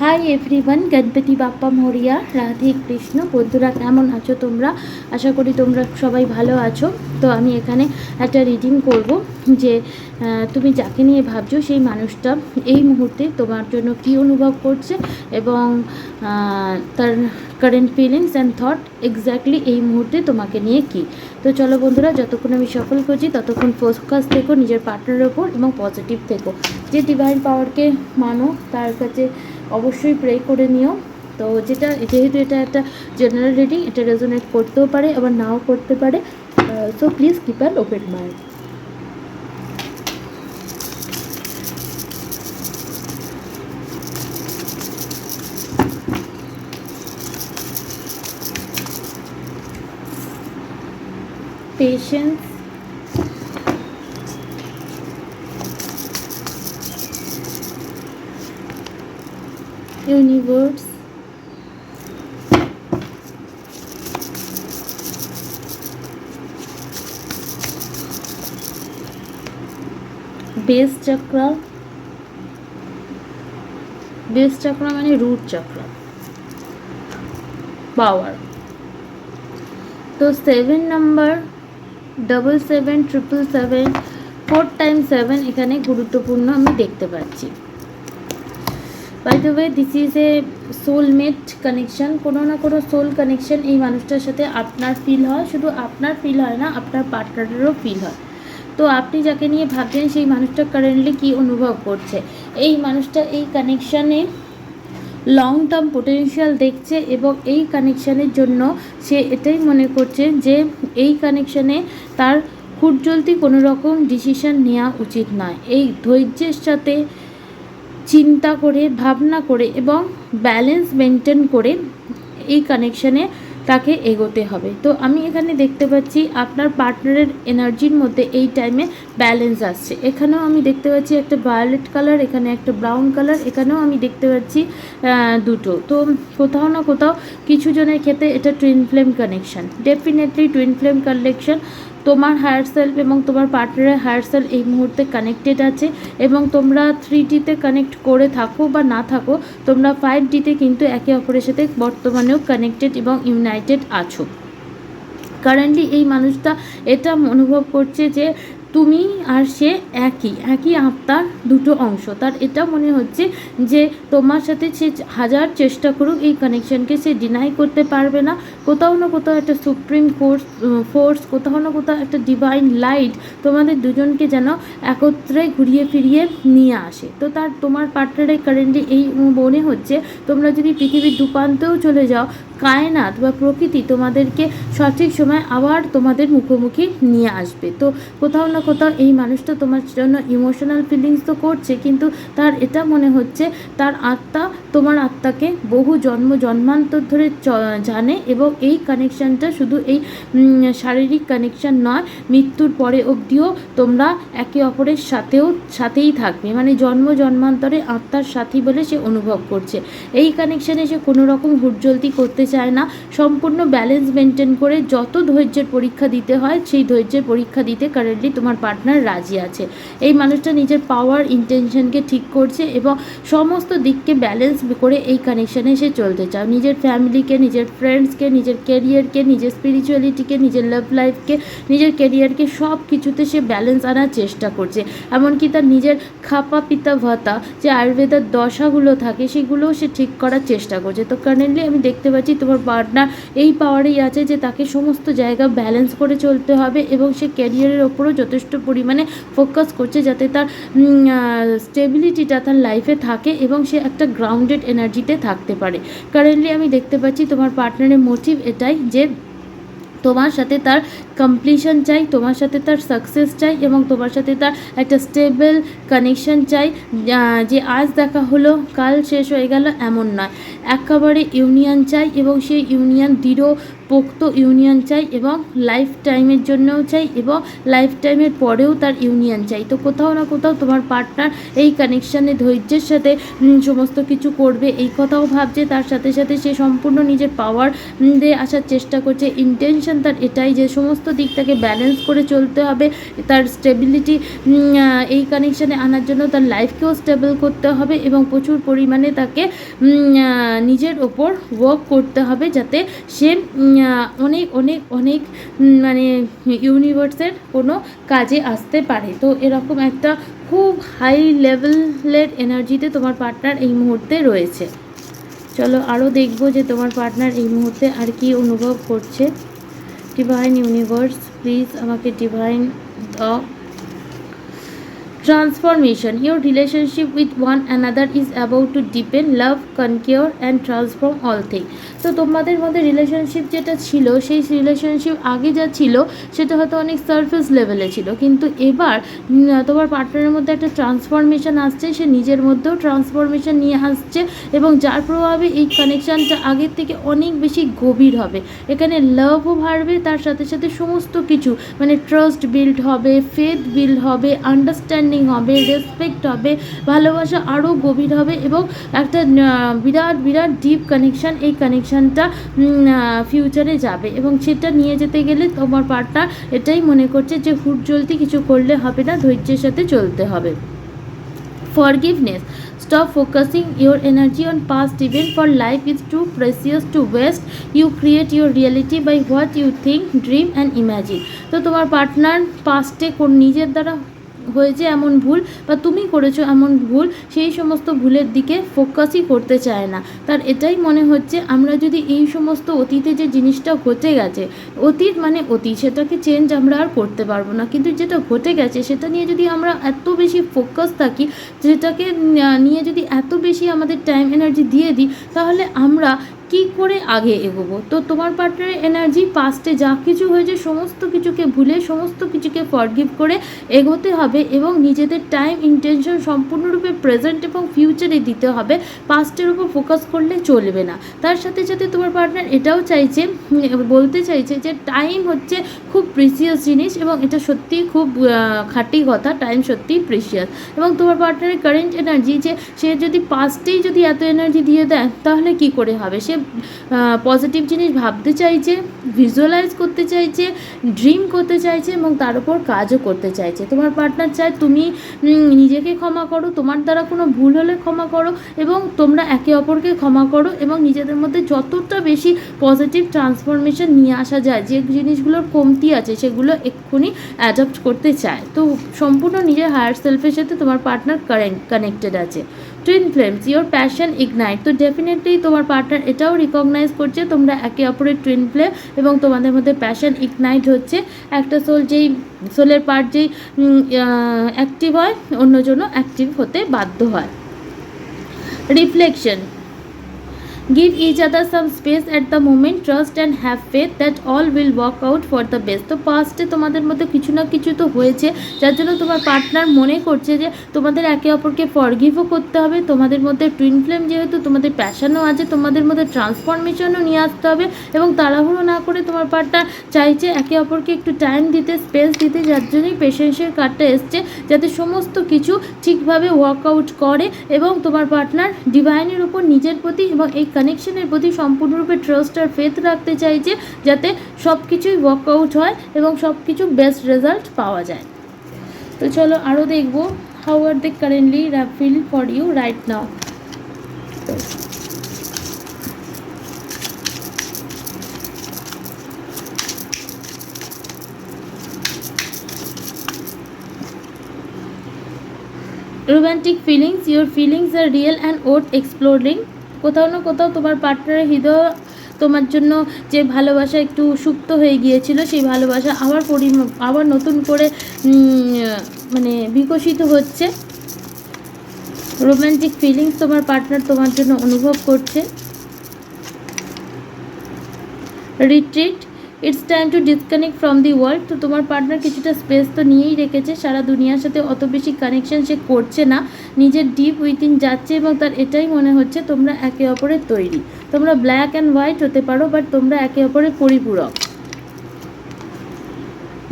Hi everyone Ganapati Bappa মরিয়া রাধে কৃষ্ণ বন্ধুরা কেমন আছো তোমরা? আশা করি তোমরা সবাই ভালো আছো। তো আমি এখানে একটা রিডিং করব যে তুমি যাকে নিয়ে ভাবছ সেই মানুষটা এই মুহূর্তে তোমার জন্য কী অনুভব করছে এবং তার current feelings and thought exactly এই মুহূর্তে তোমাকে নিয়ে কী। তো চলো বন্ধুরা, যতক্ষণ আমি সফল করছি ততক্ষণ ফোকাস থেকো, নিজের পার্টনারের ওপর এবং পজিটিভ থেকো। যে ডিভাইন পাওয়ারকে মানো, তার কাছে অবশ্যই প্রে করে নিও। তো যেটা, যেহেতু এটা একটা জেনারেল রিডিং এটা রেজোনেট করতেও পারে, আবার নাও করতে পারে। So please keep an open mind patience universe base chakra base chakra মানে root chakra power তো seven number double seven triple seven four time seven এখানে গুরুত্বপূর্ণ আমি দেখতে পাচ্ছি। By the way this is a soulmate connection কোনো না কোনো সোল কানেকশন এই মানুষটার সাথে আপনার ফিল হয়। শুধু আপনার ফিল হয় না, আপনার পার্টনারেরও ফিল হয়। তো আপনি যাকে নিয়ে ভাবছেন, সেই মানুষটা কারেন্টলি কী অনুভব করছে? এই মানুষটা এই কানেকশানে লং টার্ম পোটেনশিয়াল দেখছে এবং এই কানেকশানের জন্য সে এটাই মনে করছে যে এই কানেকশানে তার হুটজলতি কোনো রকম ডিসিশন নেওয়া উচিত নয়। এই ধৈর্যের সাথে চিন্তা করে, ভাবনা করে এবং ব্যালেন্স মেনটেন করে এই কানেকশানে তাকে এগোতে হবে। তো আমি এখানে দেখতে পাচ্ছি আপনার পার্টনারের এনার্জির মধ্যে এই টাইমে ব্যালেন্স আসছে। এখানেও আমি দেখতে পাচ্ছি একটা ভায়োলেট কালার এখানে একটা ব্রাউন কালার এখানেও আমি দেখতে পাচ্ছি দুটো। তো কোথাও না কোথাও কিছু জনের ক্ষেত্রে এটা twin flame connection definitely twin flame connection তোমার হায়ার সেলফ এবং তোমার পার্টনারের হায়ার সেলফ এই মুহূর্তে কানেক্টেড আছে এবং তোমরা থ্রি ডিতে কানেক্ট করে থাকো বা না থাকো, তোমরা ফাইভ ডিতে কিন্তু একে অপরের সাথে বর্তমানেও কানেক্টেড এবং ইউনাইটেড আছো। কারেন্টলি এই মানুষটা এটা অনুভব করছে যে তুমি আর সে একই একই আত্মার দুটো অংশ। তার এটা মনে হচ্ছে যে তোমার সাথে সে হাজার চেষ্টা করুক, এই কানেকশনকে সে ডিনাই করতে পারবে না। কোথাও না কোথাও একটা সুপ্রিম কোর্স ফোর্স কোথাও না কোথাও একটা ডিভাইন লাইট তোমাদের দুজনকে যেন একত্রে ঘুরিয়ে ফিরিয়ে নিয়ে আসে। তো তার, তোমার পার্টনারের কারেন্টলি এই মনে হচ্ছে, তোমরা যদি পৃথিবীর দুপান্তেও চলে যাও কায়নাত বা প্রকৃতি তোমাদেরকে সঠিক সময় আবার তোমাদের মুখোমুখি নিয়ে আসবে। তো কোথাও না কোথাও এই মানুষটা তোমার জন্য ইমোশনাল ফিলিংস তো করছে, কিন্তু তার এটা মনে হচ্ছে তার আত্মা, তোমার আত্মাকে বহু জন্ম জন্মান্তর ধরে জানে এবং এই কানেকশানটা শুধু এই শারীরিক কানেকশান নয়, মৃত্যুর পরে অবধিও তোমরা একে অপরের সাথেও, সাথেই থাকবে। মানে জন্ম জন্মান্তরে আত্মার সাথী বলে সে অনুভব করছে। এই কানেকশানে সে কোনো রকম হুটজলতি করতে চায় না। সম্পূর্ণ ব্যালেন্স মেনটেন করে যত ধৈর্যের পরীক্ষা দিতে হয়, সেই ধৈর্যের পরীক্ষা দিতে কারেন্টলি তোমার পার্টনার রাজি আছে। এই মানুষটা নিজের পাওয়ার ইন্টেনশনকে ঠিক করছে এবং সমস্ত দিককে ব্যালেন্স করে এই কানেকশানে সে চলতে চাও নিজের ফ্যামিলিকে নিজের ফ্রেন্ডসকে নিজের কেরিয়ারকে নিজের স্পিরিচুয়ালিটিকে নিজের লাভ লাইফকে নিজের কেরিয়ারকে সব কিছুতে সে ব্যালেন্স আনার চেষ্টা করছে। এমনকি তার নিজের খাপা পিতা ভাতা যে আয়ুর্বেদার দশাগুলো থাকে, সেগুলোও সে ঠিক করার চেষ্টা করছে। তো কারেন্টলি আমি দেখতে পাচ্ছি তোমার পার্টনার এই পাওয়ারেই আছে যে তাকে সমস্ত জায়গা ব্যালেন্স করে চলতে হবে এবং সে ক্যারিয়ারের ওপরও যথেষ্ট পরিমাণে ফোকাস করছে যাতে তার স্টেবিলিটিটা তার লাইফে থাকে এবং সে একটা গ্রাউন্ডেড এনার্জিতে থাকতে পারে। কারেন্টলি আমি দেখতে পাচ্ছি তোমার পার্টনারের মোটিভ এটাই যে তোমার সাথে তার কমপ্লিশন চাই, তোমার সাথে তার সাকসেস চাই এবং তোমার সাথে তার একটা স্টেবল কানেকশন চাই। যে আজ দেখা হলো, কাল শেষ হয়ে গেল এমন নয়। একেবারে ইউনিয়ন চাই এবং সেই ইউনিয়ন দৃঢ় পোক্ত ইউনিয়ন চাই এবং লাইফ টাইমের জন্যও চাই এবং লাইফ টাইমের পরেও তার ইউনিয়ন চাই। তো কোথাও না কোথাও তোমার পার্টনার এই কানেকশানে ধৈর্যের সাথে সমস্ত কিছু করবে। এই কথাও ভাবছে, তার সাথে সাথে সে সম্পূর্ণ নিজের পাওয়ার দিয়ে আসার চেষ্টা করছে। ইন্টেনশন তার এটাই যে সমস্ত দিকটাকে ব্যালেন্স করে চলতে হবে, তার স্টেবিলিটি এই কানেকশানে আনার জন্য তার লাইফকেও স্টেবল করতে হবে এবং প্রচুর পরিমাণে তাকে নিজের ওপর ওয়ার্ক করতে হবে যাতে সে অনেক অনেক অনেক মানে ইউনিভার্সের কোনো কাজে আসতে পারে। তো এরকম একটা খুব হাই লেভেলের এনার্জিতে তোমার পার্টনার এই মুহূর্তে রয়েছে। চলো আরও দেখব যে তোমার পার্টনার এই মুহূর্তে আর কি অনুভব করছে। ডিভাইন ইউনিভার্স প্লিজ আমাকে ডিভাইন দাও Transformation. Your relationship with one another is about to deepen, love, conquer and transform all things. তো তোমাদের মধ্যে রিলেশনশিপ যেটা ছিল, সেই রিলেশনশিপ আগে যা ছিল, সেটা হয়তো অনেক সারফেস লেভেলে ছিল। কিন্তু এবার তোমার পার্টনারের মধ্যে একটা ট্রান্সফরমেশন আসছে, সে নিজের মধ্যেও ট্রান্সফরমেশন নিয়ে আসছে এবং যার প্রভাবে এই কানেকশানটা আগের থেকে অনেক বেশি গভীর হবে। এখানে লাভও বাড়বে, তার সাথে সাথে সমস্ত কিছু মানে ট্রাস্ট বিল্ড হবে ফেথ বিল্ড হবে আন্ডারস্ট্যান্ডিং হবে রেসপেক্ট হবে, ভালোবাসা আরও গভীর হবে এবং একটা বিরাট বিরাট ডিপ কানেকশান এই ডিসিশনটা ফিউচারে যাবে। এবং সেটা নিয়ে যেতে গেলে তোমার পার্টনার এটাই মনে করছে যে, হুট জ্বলতে কিছু করলে হবে না, ধৈর্যের সাথে চলতে হবে। Forgiveness stop focusing your energy on past event for life is too precious to waste you create your reality by what you think dream and imagine তো তোমার পার্টনার পাস্টে কোন নিজের দ্বারা হয়েছে এমন ভুল বা তুমি করেছ এমন ভুল, সেই সমস্ত ভুলের দিকে ফোকাসই করতে চায় না। তার এটাই মনে হচ্ছে, আমরা যদি এই সমস্ত অতীতে যে জিনিসটা ঘটে গেছে, অতীত মানে অতীত, সেটাকে চেঞ্জ আমরা আর করতে পারব না। কিন্তু যেটা ঘটে গেছে, সেটা নিয়ে যদি আমরা এত বেশি ফোকাস থাকি, যেটাকে নিয়ে যদি এত বেশি আমাদের টাইম এনার্জি দিয়ে দিই, তাহলে আমরা কি করে আগে এগোবো? তো তোমার পার্টনারের এনার্জি পাস্টে যা কিছু হয়েছে, সমস্ত কিছুকে ভুলে, সমস্ত কিছুকে ফরগিভ করে এগোতে হবে এবং নিজেদের টাইম ইন্টেনশন সম্পূর্ণরূপে প্রেজেন্ট এবং ফিউচারে দিতে হবে। পাস্টের উপর ফোকাস করলে চলবে না। তার সাথে সাথে তোমার পার্টনার এটাও চাইছে বলতে চাইছে যে টাইম হচ্ছে খুব প্রিসিয়াস জিনিস এবং এটা সত্যিই খুব খাঁটি কথা টাইম সত্যিই প্রিসিয়াস এবং তোমার পার্টনারের কারেন্ট এনার্জি যে সে যদি পাস্টেই যদি এত এনার্জি দিয়ে দেয়, তাহলে কি করে হবে? সে পজিটিভ জিনিস ভাবতে চাইছে ভিজুয়ালাইজ করতে চাইছে ড্রিম করতে চাইছে এবং তার উপর কাজও করতে চাইছে। তোমার পার্টনার চায় তুমি নিজেকে ক্ষমা করো, তোমার দ্বারা কোনো ভুল হলে ক্ষমা করো এবং তোমরা একে অপরকে ক্ষমা করো এবং নিজেদের মধ্যে যতটা বেশি পজিটিভ ট্রান্সফরমেশন নিয়ে আসা যায়, যে জিনিসগুলোর কমতি আছে সেগুলো এক্ষুনি অ্যাডাপ্ট করতে চায়। তো সম্পূর্ণ নিজের হায়ার সেলফের সাথে তোমার পার্টনার কানেক্টেড আছে। Twin flames your passion ignite তো ডেফিনেটলি তোমার পার্টনার এটাও রিকগনাইজ করছে, তোমরা একে অপরের টুইন ফ্লেম এবং তোমাদের মধ্যে প্যাশন ইগনাইট হচ্ছে। একটা সোল যেই সোলের পার্ট যেই অ্যাক্টিভ হয়, অন্যজনও অ্যাক্টিভ হতে বাধ্য হয়। Reflection Give each other some space at the moment trust and have faith that all will work out for the best তো পাস্টে তোমাদের মধ্যে কিছু না কিছু তো হয়েছে, যার জন্য তোমার পার্টনার মনে করছে যে তোমাদের একে অপরকে ফরগিভও করতে হবে। তোমাদের মধ্যে টুইন ফ্লেম যেহেতু, তোমাদের প্যাশনও আছে, তোমাদের মধ্যে ট্রান্সফরমেশনও নিয়ে আসতে হবে এবং তাড়াহুড়ো না করে তোমার পার্টনার চাইছে একে অপরকে একটু টাইম দিতে স্পেস দিতে, যার জন্যই পেশেন্সের কার্ডটা এসছে, যাতে সমস্ত কিছু ঠিকভাবে ওয়ার্কআউট করে এবং তোমার পার্টনার ডিভাইনের উপর নিজের প্রতি এবং এই কানেকশনের প্রতি সম্পূর্ণরূপে ট্রাস্ট আর ফেথ রাখতে চাইছে যাতে সব কিছুই ওয়ার্কআউট হয় এবং সব কিছু বেস্ট রেজাল্ট পাওয়া যায়। তো চলো আরও দেখব how are they currently feel for you right now romantic feelings your feelings are real and worth exploring কোথাও না কোথাও তোমার পার্টনারের হৃদয় তোমার জন্য যে ভালোবাসা একটু সুপ্ত হয়ে গিয়েছিল, সেই ভালোবাসা আবার পরি, আবার নতুন করে মানে বিকশিত হচ্ছে। রোম্যান্টিক ফিলিংস তোমার পার্টনার তোমার জন্য অনুভব করছে। Retreat it's time to disconnect from the world তো তোমার পার্টনার কিছুটা স্পেস তো নিয়েই রেখেছে। সারা দুনিয়ার সাথে অত বেশি কানেকশন সে করছে না। নিজের ডিপ উইথিন যাচ্ছে এবং তার এটাই মনে হচ্ছে, তোমরা একে অপরের তৈরি। তোমরা ব্ল্যাক অ্যান্ড হোয়াইট হতে পারো বাট তোমরা একে অপরের পরিপূরক।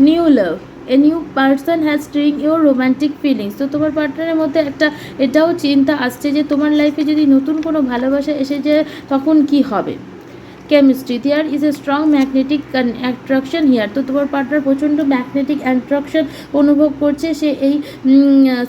New love a new person has string your romantic feelings তো তোমার পার্টনারের মধ্যে একটা, এটাও চিন্তা আসছে যে তোমার লাইফে যদি নতুন কোনো ভালোবাসা এসে যায়, তখন কি হবে? Chemistry there is a strong magnetic attraction here তো তোমার পার্টনার প্রচণ্ড ম্যাগনেটিক অ্যাট্রাকশন অনুভব করছে। সে এই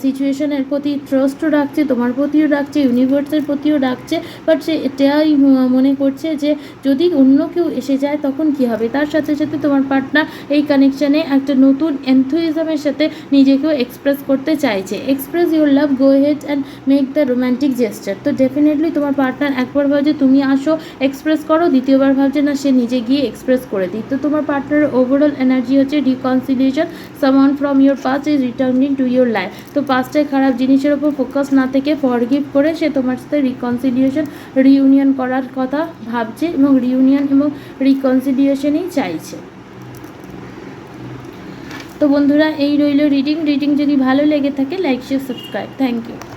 সিচুয়েশনের প্রতি ট্রাস্টও রাখছে, তোমার প্রতিও রাখছে ইউনিভার্সের প্রতিও রাখছে। বাট সে এটাই মনে করছে যে যদি অন্য কেউ এসে যায়, তখন কি হবে? তার সাথে সাথে তোমার পার্টনার এই কানেকশানে একটা নতুন এনথুইজমের সাথে নিজেকেও এক্সপ্রেস করতে চাইছে। Express your love go ahead and make the romantic gesture তো ডেফিনেটলি তোমার পার্টনার একবার ভাবে যে, তুমি আসো এক্সপ্রেস করো দ্বিতীয়বার ভাবছে, না, সে নিজে গিয়ে এক্সপ্রেস করে দিই তো তোমার পার্টনারের ওভারঅল এনার্জি হচ্ছে reconciliation someone from your past is returning to your life তো পাস্টের খারাপ জিনিসের ওপর ফোকাস না থেকে ফরগিভ করে সে তোমার সাথে রিকনসিলিয়েশন রিউনিয়ন করার কথা ভাবছে এবং রিউনিয়ন এবং রিকনসিলিয়েশনই চাইছে। তো বন্ধুরা, এই রইল রিডিং রিডিং যদি ভালো লেগে থাকে like share subscribe thank you